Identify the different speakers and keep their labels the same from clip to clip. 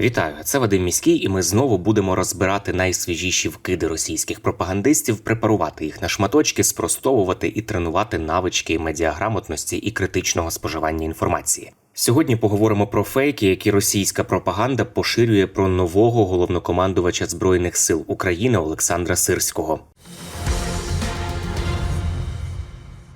Speaker 1: Вітаю, це Вадим Міський, і ми знову будемо розбирати найсвіжіші вкиди російських пропагандистів, препарувати їх на шматочки, спростовувати і тренувати навички медіаграмотності і критичного споживання інформації. Сьогодні поговоримо про фейки, які російська пропаганда поширює про нового головнокомандувача збройних сил України Олександра Сирського.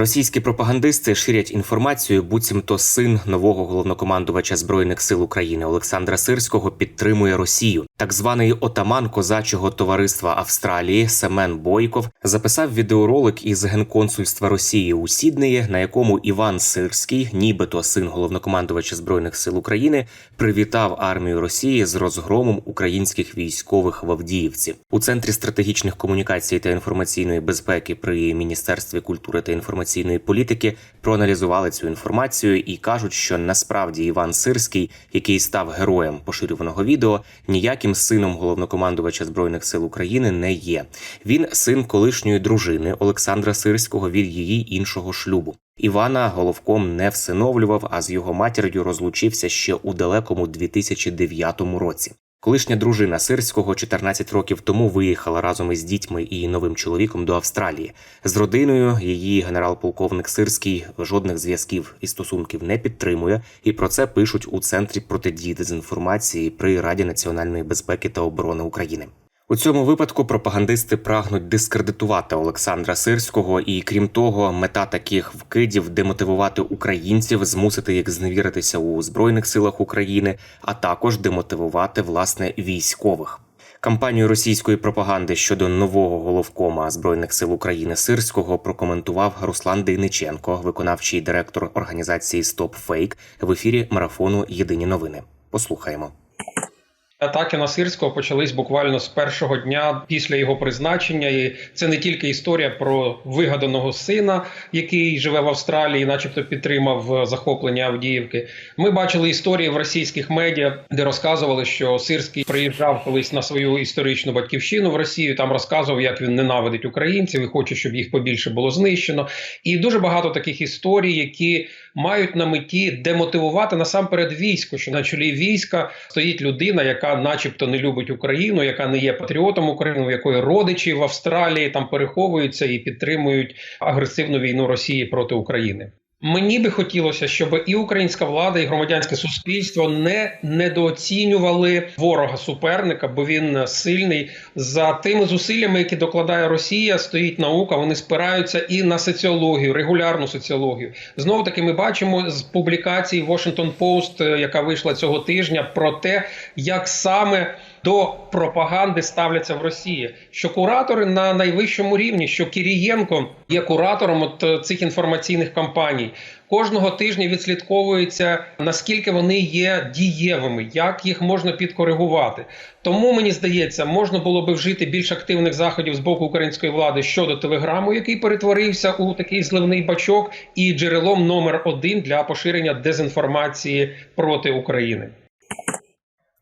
Speaker 1: Російські пропагандисти ширять інформацію, буцімто син нового головнокомандувача збройних сил України Олександра Сирського підтримує Росію. Так званий отаман козачого товариства Австралії Семен Бойков записав відеоролик із генконсульства Росії у Сіднеї, на якому Іван Сирський, нібито син головнокомандувача збройних сил України, привітав армію Росії з розгромом українських військових в Авдіївці у центрі стратегічних комунікацій та інформаційної безпеки при міністерстві культури та інформаційної політики проаналізували цю інформацію і кажуть, що насправді Іван Сирський, який став героєм поширюваного відео, ніяким сином головнокомандувача збройних сил України не є. Він син колишньої дружини Олександра Сирського від її іншого шлюбу. Івана головком не всиновлював, а з його матір'ю розлучився ще у далекому 2009 році. Колишня дружина Сирського 14 років тому виїхала разом із дітьми і новим чоловіком до Австралії. З родиною її генерал-полковник Сирський жодних зв'язків і стосунків не підтримує, і про це пишуть у центрі протидії дезінформації при Раді національної безпеки та оборони України. У цьому випадку пропагандисти прагнуть дискредитувати Олександра Сирського, і крім того, мета таких вкидів демотивувати українців, змусити їх зневіритися у збройних силах України, а також демотивувати власне військових. Кампанію російської пропаганди щодо нового головкома збройних сил України Сирського прокоментував Руслан Дейниченко, виконавчий директор організації Стоп Фейк в ефірі марафону Єдині новини. Послухаємо.
Speaker 2: Атаки на Сирського почались буквально з першого дня після його призначення, і це не тільки історія про вигаданого сина, який живе в Австралії, начебто підтримав е, захоплення Авдіївки. Ми бачили історії в російських медіа, де розказували, що Сирський приїжджав колись на свою історичну батьківщину в Росію. Там розказував, як він ненавидить українців і хоче, щоб їх побільше було знищено. І дуже багато таких історій, які мають на меті демотивувати насамперед військо, що на чолі війська стоїть людина, яка, начебто, не любить Україну, яка не є патріотом України, у якої родичі в Австралії там переховуються і підтримують агресивну війну Росії проти України. Мені би хотілося, щоб і українська влада, і громадянське суспільство не недооцінювали ворога суперника, бо він сильний. За тими зусиллями, які докладає Росія, стоїть наука. Вони спираються і на соціологію, регулярну соціологію. Знову таки, ми бачимо з публікації Washington Post, яка вийшла цього тижня, про те, як саме до пропаганди ставляться в Росії, що куратори на найвищому рівні, що Кірієнко є куратором от е, цих інформаційних кампаній. Кожного тижня відслідковується наскільки вони є дієвими, як їх можна підкоригувати. Тому мені здається, можна було би вжити більш активних заходів з боку української влади щодо телеграму, який перетворився у такий зливний бачок, і джерелом номер один для поширення дезінформації проти України.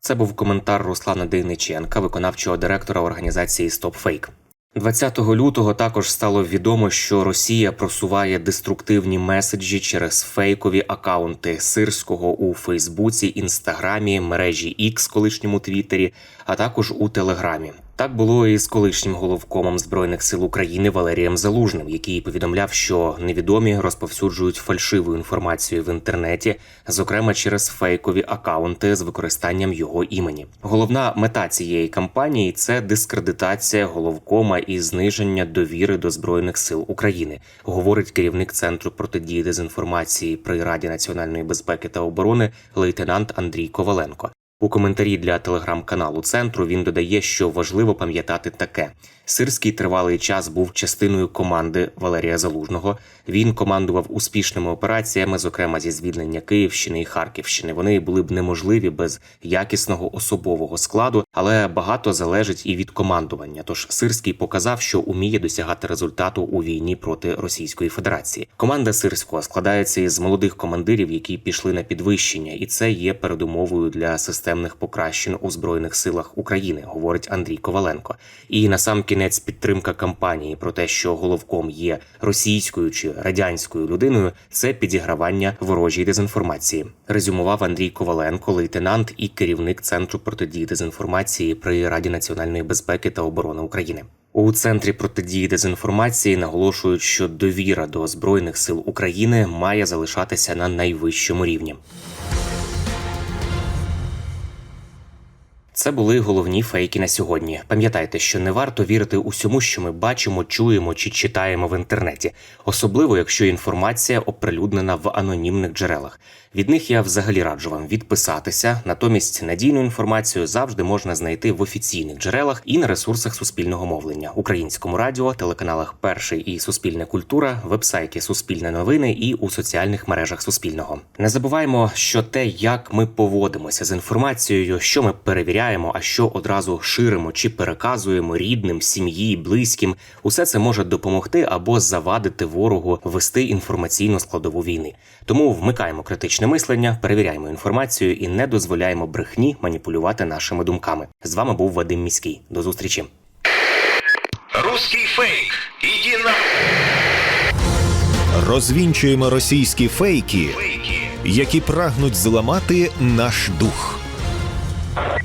Speaker 1: Це був коментар Руслана Дейниченка, виконавчого директора організації StopFake. 20 лютого також стало відомо, що Росія просуває деструктивні меседжі через фейкові акаунти Сирського у Фейсбуці, Інстаграмі, мережі X, колишньому Твіттері, а також у Телеграмі. Так було і з колишнім головкомом збройних сил України Валерієм Залужним, який повідомляв, що невідомі розповсюджують фальшиву інформацію в інтернеті, зокрема через фейкові акаунти з використанням його імені. Головна мета цієї кампанії це дискредитація головкома і зниження довіри до збройних сил України, говорить керівник центру протидії дезінформації при Раді національної безпеки та оборони лейтенант Андрій Коваленко. У коментарі для телеграм-каналу центру він додає, що важливо пам'ятати таке: Сирський тривалий час був частиною команди Валерія Залужного. Він командував успішними операціями, зокрема зі звільнення Київщини і Харківщини. Вони були б неможливі без якісного особового складу, але багато залежить і від командування. Тож Сирський показав, що уміє досягати результату у війні проти Російської Федерації. Команда Сирського складається із молодих командирів, які пішли на підвищення, і це є передумовою для системних покращень у збройних силах України, говорить Андрій Коваленко. І на сам кінець підтримка кампанії про те, що головком є російською чи радянською людиною, це підігравання ворожій дезінформації. Резюмував Андрій Коваленко, лейтенант і керівник центру протидії дезінформації при Раді національної безпеки та оборони України. У центрі протидії дезінформації наголошують, що довіра до збройних сил України має залишатися на найвищому рівні. Це були головні фейки на сьогодні. Пам'ятайте, що не варто вірити усьому, що ми бачимо, чуємо чи читаємо в інтернеті, особливо якщо інформація оприлюднена в анонімних джерелах. Від них я взагалі раджу вам відписатися. Натомість надійну інформацію завжди можна знайти в офіційних джерелах і на ресурсах суспільного мовлення, українському радіо, телеканалах Перший і Суспільна культура, вебсайті Суспільне новини і у соціальних мережах Суспільного. Не забуваємо, що те, як ми поводимося з інформацією, що ми перевіряємо, а що одразу ширимо чи переказуємо рідним, сім'ї, близьким, усе це може допомогти або завадити ворогу вести інформаційну складову війни. Тому вмикаємо критичне мислення, перевіряємо інформацію і не дозволяємо брехні маніпулювати нашими думками. З вами був Вадим Міський. До зустрічі.
Speaker 3: Русский фейк. Иди на
Speaker 4: Розвінчуємо російські фейки,
Speaker 3: фейки.
Speaker 4: які прагнуть зламати наш дух.